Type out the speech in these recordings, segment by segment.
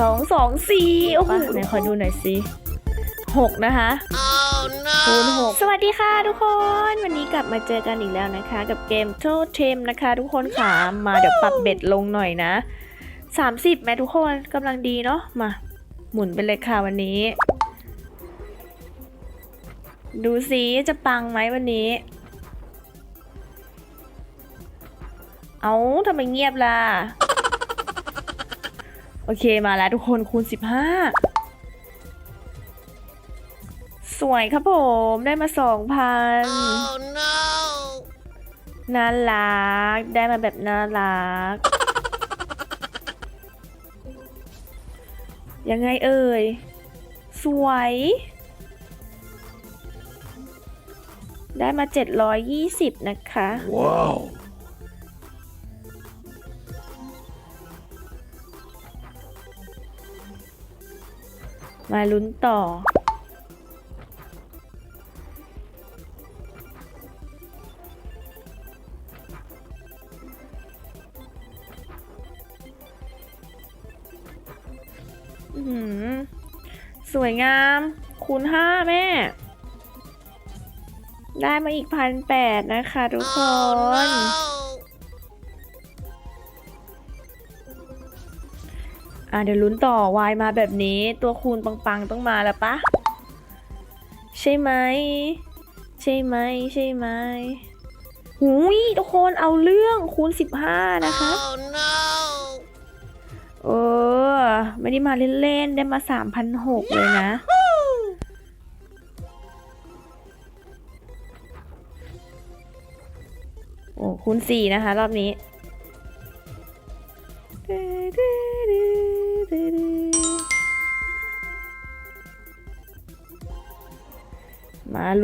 สองสองสี่โอ้โหไหนขอดูหน่อยสิหกนะคะ Oh คูณ no! หกสวัสดีค่ะทุกคน วันนี้กลับมาเจอกันอีกแล้วนะคะ กับเกมโทเทมนะคะ ทุกคนค่ะมาเดี๋ยวปรับเบ็ดลงหน่อยนะ30แม้ทุกคนกำลังดีเนาะมา หมุนไปเลยค่ะวันนี้ ดูสิจะปังไหมวันนี้ เอาทำไมเงียบล่ะ โอเคมาแล้วทุกคนคูณ 15 สวยครับผมได้มา2,000 Oh no! น่ารัก ได้มาแบบน่ารัก ยังไงเอ่ย สวย ได้มา 720 นะคะ Wow! มาลุ้นต่อหือสวยงาม คูณห้าแม่ ได้มาอีกพันแปดนะคะทุกคน Oh no! อะเดี๋ยวลุ้นต่อวายมาแบบนี้ ตัวคูณปังๆต้องมาแล้วปะ ใช่ไหม ใช่ไหม ใช่ไหมหุยทุกคนเอาเรื่องคูณ 15 นะคะ Oh no! เออ ไม่ได้มาเล่นๆ ได้มา3,600เลยนะ โอ้คูณ4นะคะ รอบนี้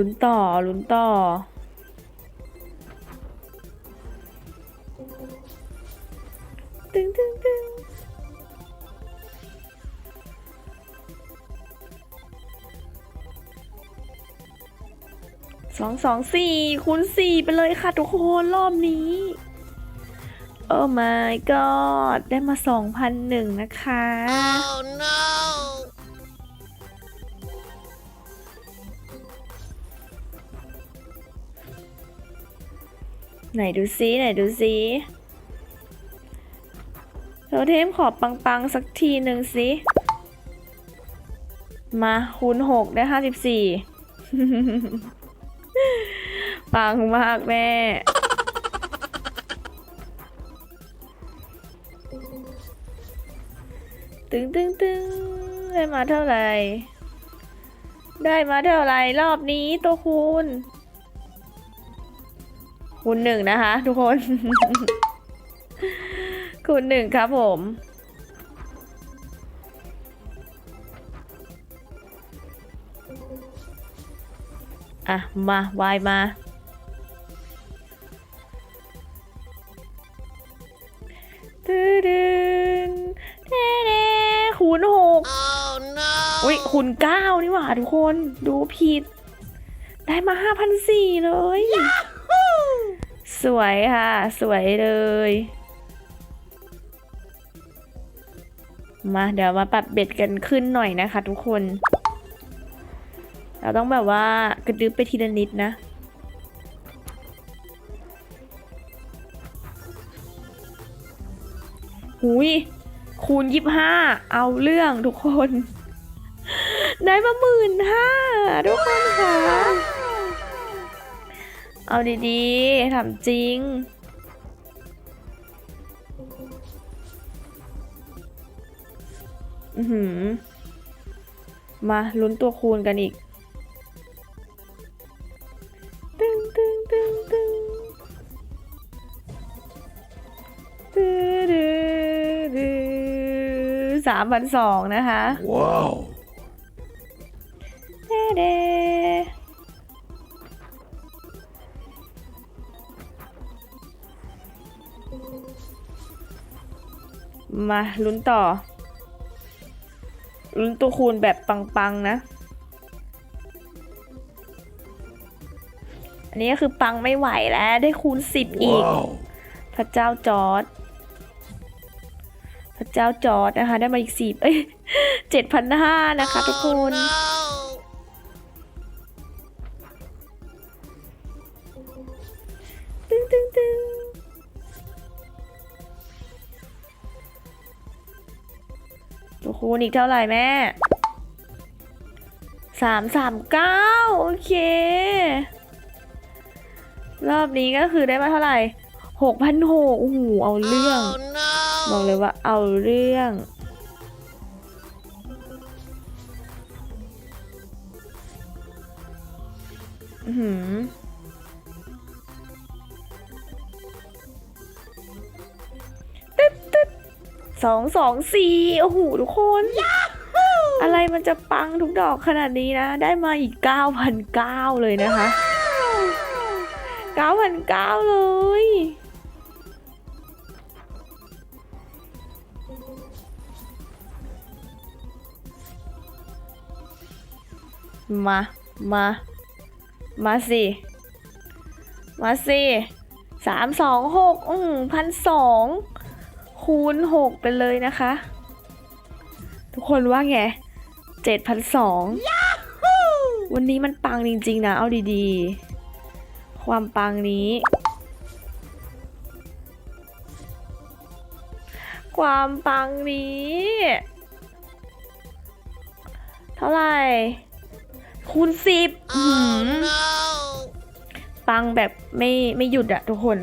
ลุ้นต่อลุ้นต่อ ตึงตึงตึงสองสองสี่คูณสี่ไปเลยค่ะทุกคนรอบนี้ โอ้ my god ได้มาสองพันหนึ่งนะคะ Oh no! ไหนดูซิไหนดูซิโทเทมขอปังๆ สักทีหนึ่งสิมาคูณหกได้ห้าสิบสี่ปังมากแม่ ตึงตึงตึงได้มาเท่าไหร่ ได้มาเท่าไหร่ รอบนี้ตัวคูณ คูณหนึ่งนะคะ ทุกคน คูณหนึ่งครับผมอะ มาวายมาตึ้ดึงเด้เด้คูณหก Oh no! อุ้ยคูณเก้านี่หว่าทุกคน ดูผิด ได้มาห้าพันสี่เลย สวยค่ะ สวยเลย มาเดี๋ยวมาปรับเบ็ดกันขึ้นหน่อยนะคะทุกคน เราต้องแบบว่ากระดึ๊บไปทีละนิดนะหุยคูณยี่ห้าเอาเรื่องทุกคน ได้มาหมื่นห้าทุกคนค่ะ เอาดีๆทำจริง อือหือ มาลุ้นตัวคูณกันอีก ตึงตึงตึงตึงตึดืดืสามพันสองนะคะ Wow! เด้ มาลุ้นต่อ ลุ้นตัวคูณแบบปัง ๆ นะ อันนี้ก็คือปังไม่ไหวแล้ว ได้คูณสิบอีก Wow! พระเจ้าจอร์ดพระเจ้าจอร์ดนะคะ ได้มาอีกสี่เอ้ยเจ็ดพันห้านะคะทุกคน คนอีกเท่าไหร่แม่สามสามเก้าโอเค รอบนี้ก็คือได้มาเท่าไหร่หกพันหกโอ้โหเอาเรื่อง Oh บอก no. เลยว่าเอาเรื่องอือหือ สองสองสี่โอ้โหทุกคน อะไรมันจะปังทุกดอกขนาดนี้นะ ได้มาอีกเก้าพันเก้าเลยนะคะเก้าพันเก้าเลยมา มา มาสิ มาสิสามสองหกอืมพันสอง คูณหกไปเลยนะคะ ทุกคนว่าไงเจ็ดพันสองวันนี้มันปังจริงๆนะ เอาดีๆ ความปังนี้ ความปังนี้ เท่าไหร่ คูณสิบ Oh no. ปังแบบไม่ไม่หยุดอะทุกคน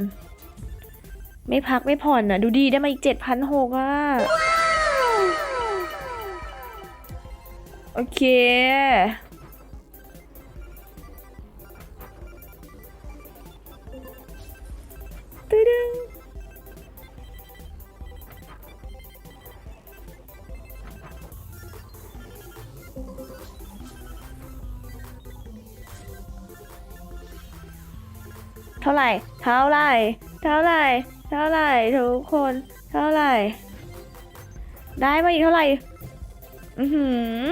ไม่พักไม่ผ่อนอะดูดีได้มาอีกเจ็ดพันหกอะโอเคตึ้ดึงเท่าไหร่ เท่าไหร่ เท่าไหร่ เท่าไหร่ทุกคน เท่าไหร่ ได้มาอีกเท่าไหร่ อือหือ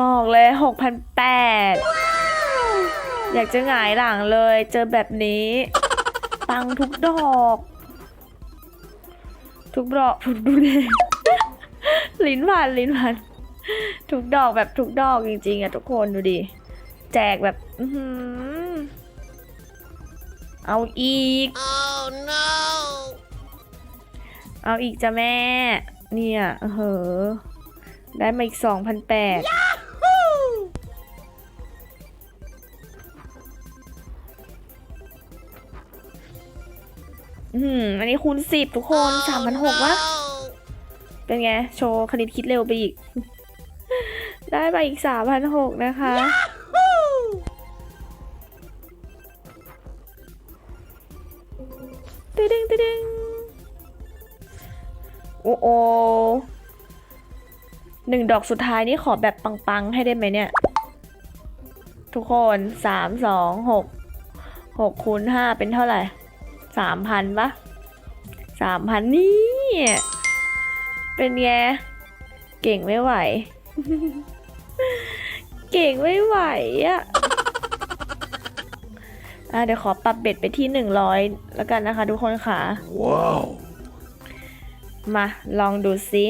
บอกเลยหกพันแปดอยากจะหงายหลังเลย เจอแบบนี้ ปังทุกดอก ทุกดอกทุกดูดิลิ้นพันลิ้นพันทุกดอกแบบทุกดอกจริงๆอะทุกคนดูดิ แจกแบบ อือหือ เอาอีก Oh no. เอาอีกจ้ะแม่ เนี่ยเออเหอะได้มาอีกสองพันแปดอืมอันนี้คูณสิบทุกคนสามพันหกวะ เป็นไง โชว์คณิตคิดเร็วไปอีก ได้ไปอีกสามพันหกนะคะตึ ดึงตึดึงโอ้โอหนึ่งดอกสุดท้ายนี่ขอแบบปังๆ ให้ได้ไหมเนี่ย ทุกคนสามสองหกหกคูณห้าเป็นเท่าไหร่สามพันปะสามพันนี่ เป็นไงเก่งไม่ไหว เก่งไม่ไหวอะ อะเดี๋ยวขอปรับเบ็ดไปที่หนึ่งร้อยแล้วกันนะคะ ทุกคนค่ะ Wow. มาลองดูซิ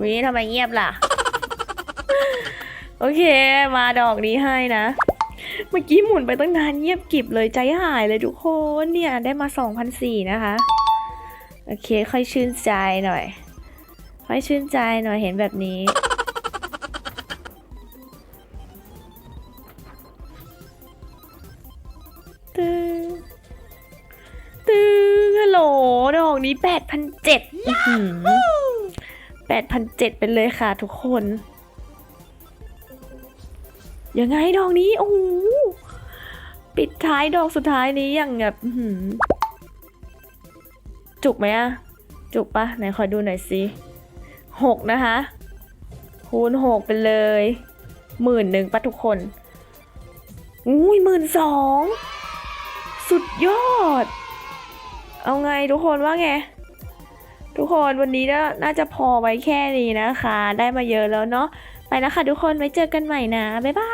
วิทำไมเงียบล่ะ โอเค มาดอกนี้ให้นะเมื่อกี้หมุนไปตั้งนานเงียบกิบเลยใจหายเลยทุกคนเนี่ยได้มา2,004นะคะ โอเคค่อยชื่นใจหน่อย ค่อยชื่นใจหน่อยเห็นแบบนี้ตึงตึงฮัลโหลดอกนี้แปดพันเจ็ดแปดพันเจ็ดเป็นเลยค่ะทุกคน ยังไงดอกนี้โอ้โหปิดท้ายดอกสุดท้ายนี้อย่างแบบจุกไหมอะจุกปะไหนขอดูหน่อยสิหกนะคะ คูณหกไปเลยหมื่นหนึ่งปะทุกคนอุ้ยหมื่นสองสุดยอด เอาไงทุกคนว่าไง ทุกคนวันนี้น่าน่าจะพอไว้แค่นี้นะคะ ได้มาเยอะแล้วเนาะไปแล้วค่ะทุกคนไว้เจอกันใหม่นะ บ๊ายบาย